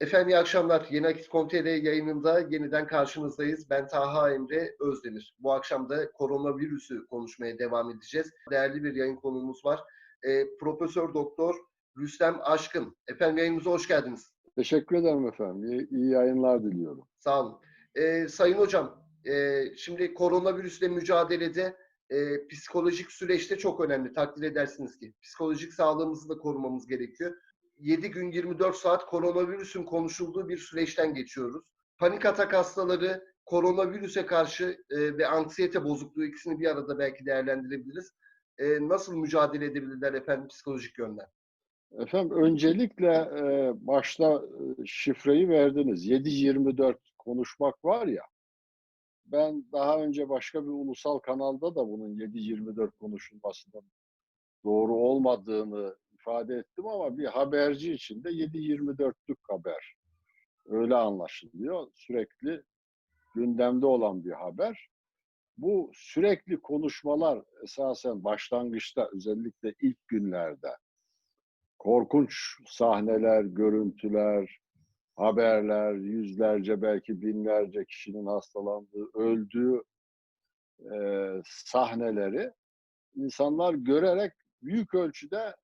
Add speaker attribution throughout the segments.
Speaker 1: Efendim iyi akşamlar. Yeni Akit.com.tr yayınında yeniden karşınızdayız. Ben Taha Emre Özdemir. Bu akşam da koronavirüsü konuşmaya devam edeceğiz. Değerli bir yayın konuğumuz var. E, Profesör Doktor Rüstem Aşkın. Efendim yayınımıza hoş geldiniz.
Speaker 2: Teşekkür ederim efendim. İyi, iyi yayınlar diliyorum.
Speaker 1: Sağ olun. E, Sayın Hocam, e, şimdi koronavirüsle mücadelede e, psikolojik süreçte çok önemli. Takdir edersiniz ki. Psikolojik sağlığımızı da korumamız gerekiyor. 7 gün 24 saat koronavirüsün konuşulduğu bir süreçten geçiyoruz. Panik atak hastaları koronavirüse karşı e, ve anksiyete bozukluğu ikisini bir arada belki değerlendirebiliriz. E, nasıl mücadele edebilirler efendim psikolojik yönden?
Speaker 2: Efendim öncelikle e, başta e, şifreyi verdiniz. 7-24 konuşmak var ya. Ben daha önce başka bir ulusal kanalda da bunun 7-24 konuşulmasının doğru olmadığını ifade ettim ama bir haberci için de 7-24'lük haber. Öyle anlaşılıyor. Sürekli gündemde olan bir haber. Bu sürekli konuşmalar esasen başlangıçta özellikle ilk günlerde korkunç sahneler, görüntüler, haberler, yüzlerce belki binlerce kişinin hastalandığı, öldüğü e, sahneleri insanlar görerek büyük ölçüde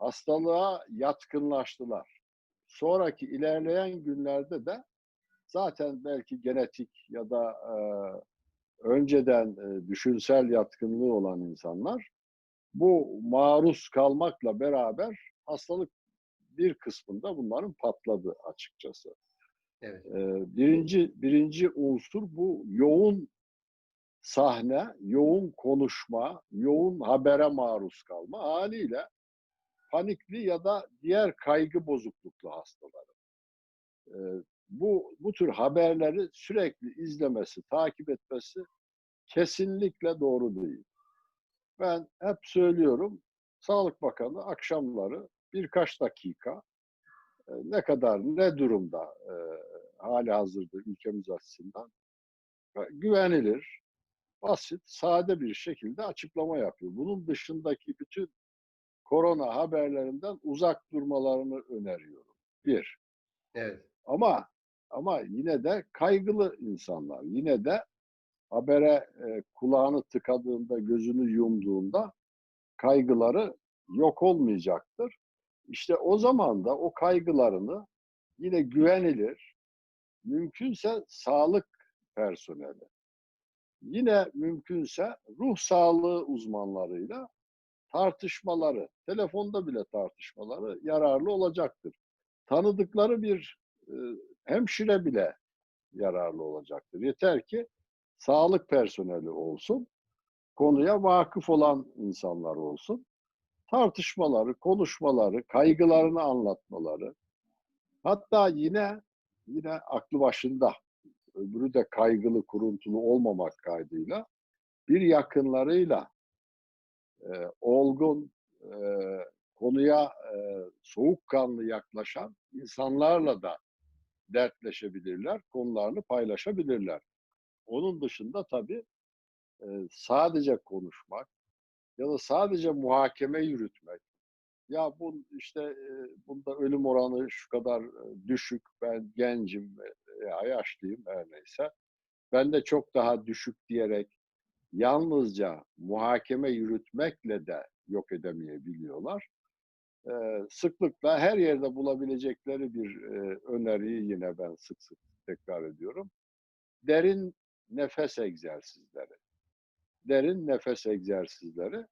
Speaker 2: hastalığa yatkınlaştılar. Sonraki ilerleyen günlerde de zaten belki genetik ya da e, önceden e, düşünsel yatkınlığı olan insanlar bu maruz kalmakla beraber hastalık bir kısmında bunların patladı açıkçası.
Speaker 1: Evet.
Speaker 2: E, birinci birinci unsur bu yoğun sahne, yoğun konuşma, yoğun habere maruz kalma haliyle panikli ya da diğer kaygı bozukluklu hastaları. E, bu, bu tür haberleri sürekli izlemesi, takip etmesi kesinlikle doğru değil. Ben hep söylüyorum, Sağlık Bakanı akşamları birkaç dakika e, ne kadar, ne durumda e, hali hazırda ülkemiz açısından güvenilir, basit, sade bir şekilde açıklama yapıyor. Bunun dışındaki bütün korona haberlerinden uzak durmalarını öneriyorum. Bir.
Speaker 1: Evet.
Speaker 2: Ama ama yine de kaygılı insanlar. Yine de habere e, kulağını tıkadığında, gözünü yumduğunda kaygıları yok olmayacaktır. İşte o zaman da o kaygılarını yine güvenilir, mümkünse sağlık personeli, yine mümkünse ruh sağlığı uzmanlarıyla tartışmaları, telefonda bile tartışmaları yararlı olacaktır. Tanıdıkları bir e, hemşire bile yararlı olacaktır. Yeter ki sağlık personeli olsun, konuya vakıf olan insanlar olsun. Tartışmaları, konuşmaları, kaygılarını anlatmaları, hatta yine yine aklı başında, öbürü de kaygılı, kuruntulu olmamak kaydıyla bir yakınlarıyla e, olgun, e, konuya e, soğukkanlı yaklaşan insanlarla da dertleşebilirler, konularını paylaşabilirler. Onun dışında tabii e, sadece konuşmak ya da sadece muhakeme yürütmek. Ya bu işte e, bunda ölüm oranı şu kadar düşük, ben gencim veya yaşlıyım her neyse. Ben de çok daha düşük diyerek yalnızca muhakeme yürütmekle de yok edemeyebiliyorlar. Ee, sıklıkla her yerde bulabilecekleri bir e, öneriyi yine ben sık sık tekrar ediyorum. Derin nefes egzersizleri. Derin nefes egzersizleri.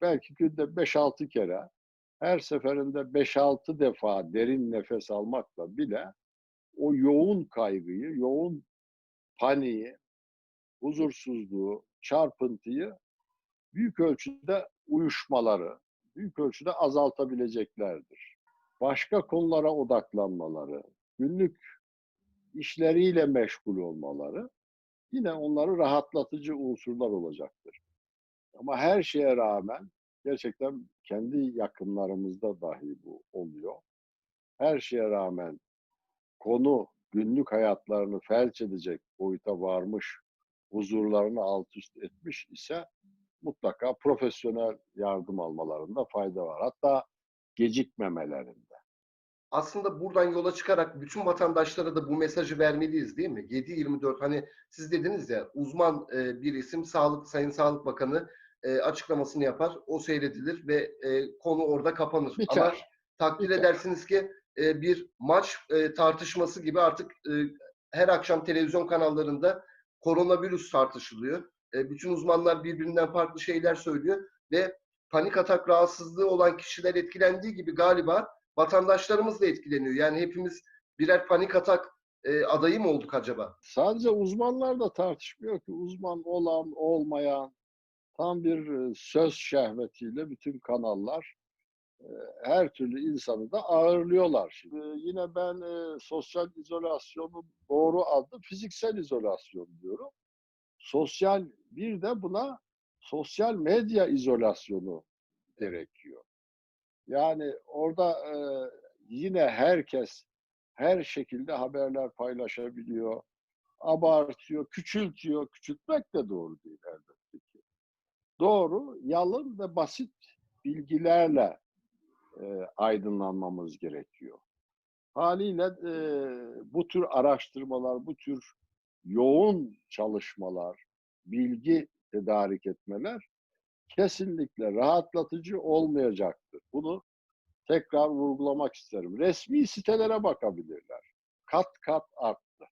Speaker 2: Belki günde 5-6 kere her seferinde 5-6 defa derin nefes almakla bile o yoğun kaygıyı, yoğun paniği, huzursuzluğu, çarpıntıyı büyük ölçüde uyuşmaları, büyük ölçüde azaltabileceklerdir. Başka konulara odaklanmaları, günlük işleriyle meşgul olmaları yine onları rahatlatıcı unsurlar olacaktır. Ama her şeye rağmen gerçekten kendi yakınlarımızda dahi bu oluyor. Her şeye rağmen konu günlük hayatlarını felç edecek boyuta varmış huzurlarını alt üst etmiş ise mutlaka profesyonel yardım almalarında fayda var. Hatta gecikmemelerinde.
Speaker 1: aslında buradan yola çıkarak bütün vatandaşlara da bu mesajı vermeliyiz değil mi? 7-24 hani siz dediniz ya uzman e, bir isim Sağlık Sayın Sağlık Bakanı e, açıklamasını yapar. O seyredilir ve e, konu orada kapanır.
Speaker 2: Biter.
Speaker 1: Ama takdir
Speaker 2: Biter.
Speaker 1: edersiniz ki e, bir maç e, tartışması gibi artık e, her akşam televizyon kanallarında koronavirüs tartışılıyor. E, bütün uzmanlar birbirinden farklı şeyler söylüyor ve panik atak rahatsızlığı olan kişiler etkilendiği gibi galiba vatandaşlarımız da etkileniyor. Yani hepimiz birer panik atak e, adayı mı olduk acaba?
Speaker 2: Sadece uzmanlar da tartışmıyor ki uzman olan olmayan tam bir e, söz şehvetiyle bütün kanallar her türlü insanı da ağırlıyorlar. Şimdi yine ben sosyal izolasyonun doğru adı fiziksel izolasyon diyorum. Sosyal bir de buna sosyal medya izolasyonu gerekiyor. Yani orada yine herkes her şekilde haberler paylaşabiliyor, abartıyor, küçültüyor. Küçültmek de doğru değil elbette ki. Doğru, yalın ve basit bilgilerle e, aydınlanmamız gerekiyor. Haliyle e, bu tür araştırmalar, bu tür yoğun çalışmalar, bilgi tedarik etmeler kesinlikle rahatlatıcı olmayacaktır. Bunu tekrar vurgulamak isterim. Resmi sitelere bakabilirler. Kat kat arttı.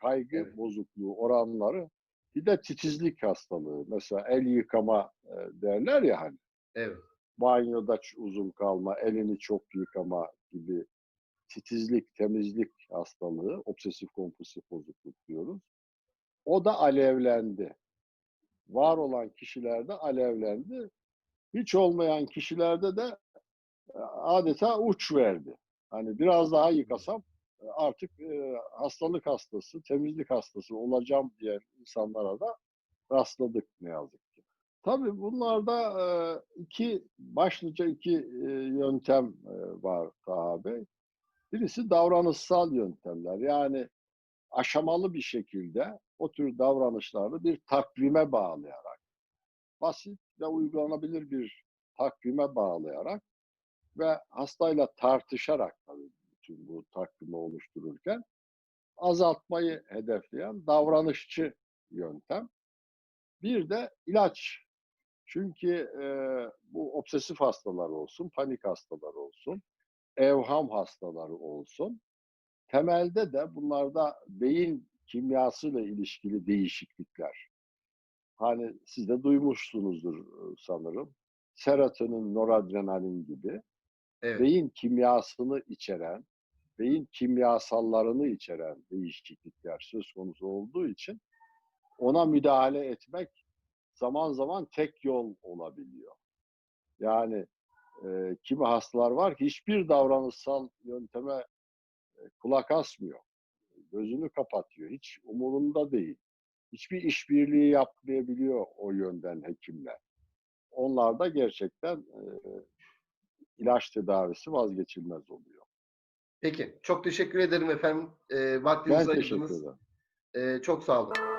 Speaker 2: Kaygı
Speaker 1: Evet.
Speaker 2: bozukluğu oranları bir de titizlik hastalığı. Mesela el yıkama e, derler ya hani
Speaker 1: Evet.
Speaker 2: Banyoda uzun kalma, elini çok yıkama gibi titizlik, temizlik hastalığı, obsesif kompulsif bozukluk diyoruz. O da alevlendi. Var olan kişilerde alevlendi. Hiç olmayan kişilerde de e, adeta uç verdi. Hani biraz daha yıkasam e, artık e, hastalık hastası, temizlik hastası olacağım diyen insanlara da rastladık ne yazık. Tabii bunlarda iki, başlıca iki yöntem var Taha Bey. Birisi davranışsal yöntemler. Yani aşamalı bir şekilde o tür davranışları bir takvime bağlayarak, basit ve uygulanabilir bir takvime bağlayarak ve hastayla tartışarak tabii bütün bu takvimi oluştururken azaltmayı hedefleyen davranışçı yöntem. Bir de ilaç. Çünkü e, bu obsesif hastalar olsun, panik hastalar olsun, evham hastaları olsun. Temelde de bunlarda beyin kimyasıyla ilişkili değişiklikler. Hani siz de duymuşsunuzdur sanırım. Serotonin, noradrenalin gibi
Speaker 1: Evet.
Speaker 2: beyin kimyasını içeren, beyin kimyasallarını içeren değişiklikler söz konusu olduğu için ona müdahale etmek zaman zaman tek yol olabiliyor. Yani e, kimi hastalar var ki hiçbir davranışsal yönteme e, kulak asmıyor. Gözünü kapatıyor. Hiç umurunda değil. Hiçbir işbirliği yapmayabiliyor o yönden hekimler. Onlarda gerçekten e, ilaç tedavisi vazgeçilmez oluyor.
Speaker 1: Peki. Çok teşekkür ederim efendim. E,
Speaker 2: Ben
Speaker 1: vaktinizi
Speaker 2: teşekkür
Speaker 1: ayırdınız. E, çok sağ olun.